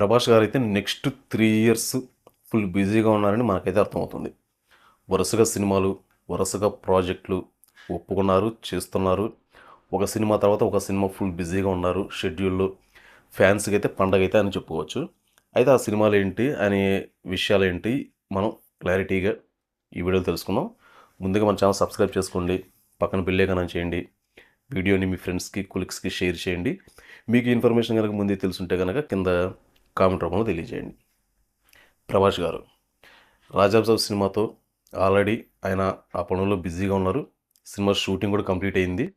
ప్రభాస్ గారు అయితే next three years full బిజీగా ఉన్నారని మనకైతే అర్థమవుతుంది. వరుసగా సినిమాలు వరుసగా ప్రాజెక్టులు ఒప్పుకున్నారు చేస్తున్నారు. ఒక సినిమా తర్వాత ఒక సినిమా ఫుల్ బిజీగా ఉన్నారు షెడ్యూల్లో ఫ్యాన్స్కి అయితే పండగ అయితే అని చెప్పుకోవచ్చు. అయితే ఆ సినిమాలు ఏంటి అనే విషయాలు ఏంటి మనం క్లారిటీగా ఈ వీడియోలో తెలుసుకుందాం. ముందుగా మన ఛానల్ సబ్స్క్రైబ్ చేసుకోండి పక్కన బిల్లేకనం చేయండి వీడియోని మీ ఫ్రెండ్స్కి కులిక్స్కి షేర్ చేయండి. మీకు ఇన్ఫర్మేషన్ కనుక ముందే తెలుసుంటే కనుక కింద కామెంట్ రూపంలో తెలియజేయండి. ప్రభాష్ గారు రాజాబ్సాబ్ సినిమాతో ఆల్రెడీ ఆయన ఆ పనుల్లో బిజీగా ఉన్నారు. సినిమా షూటింగ్ కూడా కంప్లీట్ అయింది.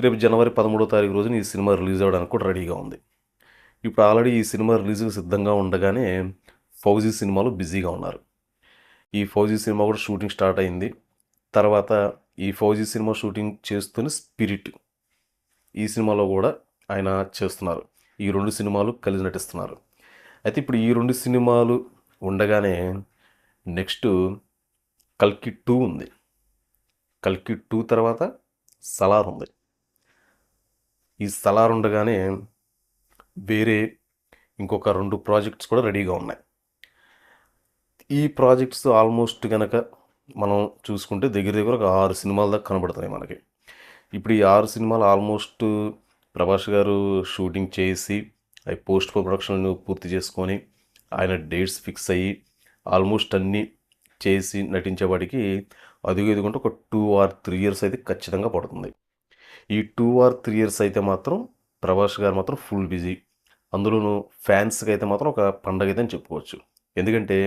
రేపు జనవరి పదమూడో తారీఖు రోజున ఈ సినిమా రిలీజ్ అవ్వడానికి కూడా రెడీగా ఉంది. ఇప్పుడు ఆల్రెడీ ఈ సినిమా రిలీజ్కి సిద్ధంగా ఉండగానే ఫౌజీ సినిమాలో బిజీగా ఉన్నారు. ఈ ఫౌజీ సినిమా కూడా షూటింగ్ స్టార్ట్ అయింది. తర్వాత ఈ ఫౌజీ సినిమా షూటింగ్ చేస్తూనే స్పిరిట్ ఈ సినిమాలో కూడా ఆయన చేస్తున్నారు. ఈ రెండు సినిమాలు కలిసి నటిస్తున్నారు. అయితే ఇప్పుడు ఈ రెండు సినిమాలు ఉండగానే నెక్స్ట్ కల్కి టూ ఉంది. కల్కి టూ తర్వాత సలార్ ఉంది. ఈ సలార్ ఉండగానే వేరే ఇంకొక రెండు ప్రాజెక్ట్స్ కూడా రెడీగా ఉన్నాయి. ఈ ప్రాజెక్ట్స్ ఆల్మోస్ట్ కనుక మనం చూసుకుంటే దగ్గర దగ్గర ఒక ఆరు సినిమాల దాకా కనబడుతున్నాయి మనకి. ఇప్పుడు ఈ ఆరు సినిమాలు ఆల్మోస్ట్ ప్రభాస్ గారు షూటింగ్ చేసి అవి పోస్ట్ ప్రొడక్షన్ పూర్తి చేసుకొని ఆయన డేట్స్ ఫిక్స్ అయ్యి ఆల్మోస్ట్ అన్నీ చేసి నటించేవాడికి అదిగో ఎదుగుంటే ఒక టూ ఆర్ త్రీ ఇయర్స్ అయితే ఖచ్చితంగా పడుతుంది. ఈ టూ ఆర్ త్రీ ఇయర్స్ అయితే మాత్రం ప్రభాస్ గారు మాత్రం ఫుల్ బిజీ. అందులోనూ ఫ్యాన్స్కి అయితే మాత్రం ఒక పండగ అయితే అని చెప్పుకోవచ్చు. ఎందుకంటే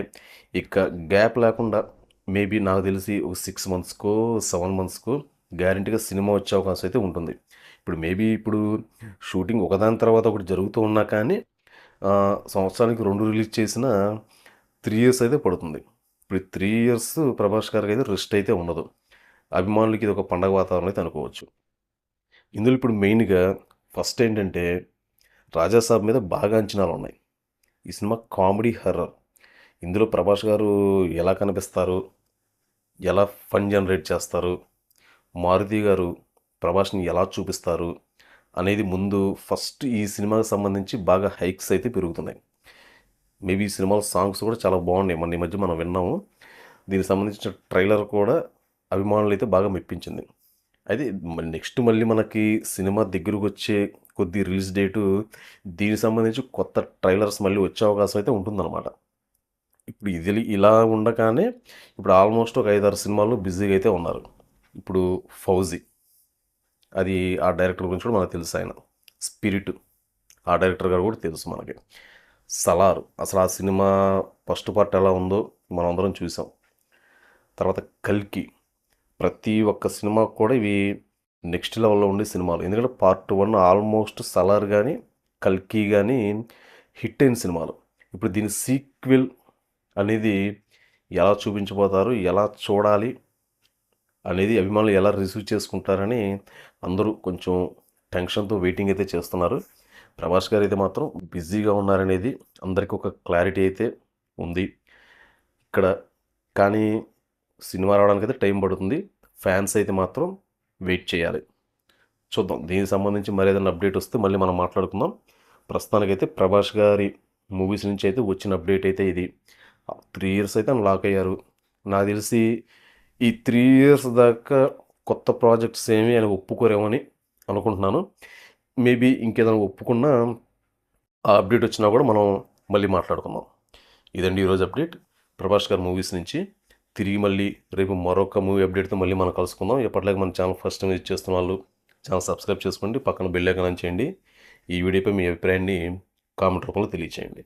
ఇక గ్యాప్ లేకుండా మేబీ నాకు తెలిసి ఒక సిక్స్ మంత్స్కో సెవెన్ మంత్స్కో గ్యారంటీగా సినిమా వచ్చే అవకాశం అయితే ఉంటుంది. ఇప్పుడు మేబీ ఇప్పుడు షూటింగ్ ఒకదాని తర్వాత ఒకటి జరుగుతూ ఉన్నా కానీ సంవత్సరానికి రెండు రిలీజ్ చేసిన త్రీ ఇయర్స్ అయితే పడుతుంది. ఇప్పుడు త్రీ ఇయర్స్ ప్రభాస్ గారికి అయితే రెస్ట్ అయితే ఉండదు. అభిమానులకి ఇది ఒక పండగ వాతావరణం అయితే అనుకోవచ్చు. ఇందులో ఇప్పుడు మెయిన్గా ఫస్ట్ ఏంటంటే రాజాసాబ్ మీద బాగా అంచనాలు ఉన్నాయి. ఈ సినిమా కామెడీ హర్రర్ ఇందులో ప్రభాస్ గారు ఎలా కనిపిస్తారు? ఎలా ఫన్ జనరేట్ చేస్తారు? మారుతి గారు ప్రభాస్ని ఎలా చూపిస్తారు అనేది ముందు ఫస్ట్ ఈ సినిమాకి సంబంధించి బాగా హైక్స్ అయితే పెరుగుతున్నాయి. మేబీ ఈ సినిమాలో సాంగ్స్ కూడా చాలా బాగున్నాయి. మన ఈ మధ్య మనం విన్నాము. దీనికి సంబంధించిన ట్రైలర్ కూడా అభిమానులు అయితే బాగా మెప్పించింది. అయితే నెక్స్ట్ మళ్ళీ మనకి సినిమా దగ్గరకు వచ్చే కొద్ది రిలీజ్ డేటు దీనికి సంబంధించి కొత్త ట్రైలర్స్ మళ్ళీ వచ్చే అవకాశం అయితే ఉంటుందన్నమాట. ఇప్పుడు ఇది ఇలా ఉండగానే ఇప్పుడు ఆల్మోస్ట్ ఒక ఐదారు సినిమాలు బిజీగా అయితే ఉన్నారు. ఇప్పుడు ఫౌజీ. అది ఆ డైరెక్టర్ గురించి కూడా మనకు తెలుసు ఆయన. స్పిరిట్. ఆ డైరెక్టర్ గారు కూడా తెలుసు మనకి. సలార్. అసలు ఆ సినిమా ఫస్ట్ పార్ట్ ఎలా ఉందో మనం అందరం చూసాం. తర్వాత కల్కి. ప్రతి ఒక్క సినిమా కూడా ఇవి నెక్స్ట్ లెవెల్లో ఉండే సినిమాలు. ఎందుకంటే పార్ట్ వన్ ఆల్మోస్ట్ సలార్ కానీ కల్కి కానీ హిట్ అయిన సినిమాలు. ఇప్పుడు దీని సీక్వెల్ అనేది ఎలా చూపించబోతారు ఎలా చూడాలి అనేది అభిమానులు ఎలా రిసీవ్ చేసుకుంటారని అందరూ కొంచెం టెన్షన్తో వెయిటింగ్ అయితే చేస్తున్నారు. ప్రభాస్ గారు అయితే మాత్రం బిజీగా ఉన్నారనేది అందరికీ ఒక క్లారిటీ అయితే ఉంది. ఇక్కడ కానీ సినిమా రావడానికి అయితే టైం పడుతుంది. ఫ్యాన్స్ అయితే మాత్రం వెయిట్ చేయాలి. చూద్దాం. దీనికి సంబంధించి మరి ఏదైనా అప్డేట్ వస్తే మళ్ళీ మనం మాట్లాడుకుందాం. ప్రస్తుతానికైతే ప్రభాస్ గారి మూవీస్ నుంచి అయితే వచ్చిన అప్డేట్ అయితే ఇది. త్రీ ఇయర్స్ అయితే లాక్ అయ్యారు. నాకు తెలిసి ఈ త్రీ ఇయర్స్ దాకా కొత్త ప్రాజెక్ట్స్ ఏమి ఆయన ఒప్పుకోరేమని అనుకుంటున్నాను. మేబీ ఇంకేదైనా ఒప్పుకున్నా ఆ అప్డేట్ వచ్చినా కూడా మనం మళ్ళీ మాట్లాడుకుందాం. ఇదండి ఈరోజు అప్డేట్ ప్రభాస్ గారి మూవీస్ నుంచి తిరిగి మళ్ళీ రేపు మరొక మూవీ అప్డేట్తో మళ్ళీ మనం కలుసుకుందాం. ఎప్పటిలాగా మన ఛానల్ ఫస్ట్ టైం విజిట్ చేస్తున్న వాళ్ళు ఛానల్ సబ్స్క్రైబ్ చేసుకోండి. పక్కన బెల్ ఐకాన్ చేయండి. ఈ వీడియోపై మీ అభిప్రాయాన్ని కామెంట్ రూపంలో తెలియచేయండి.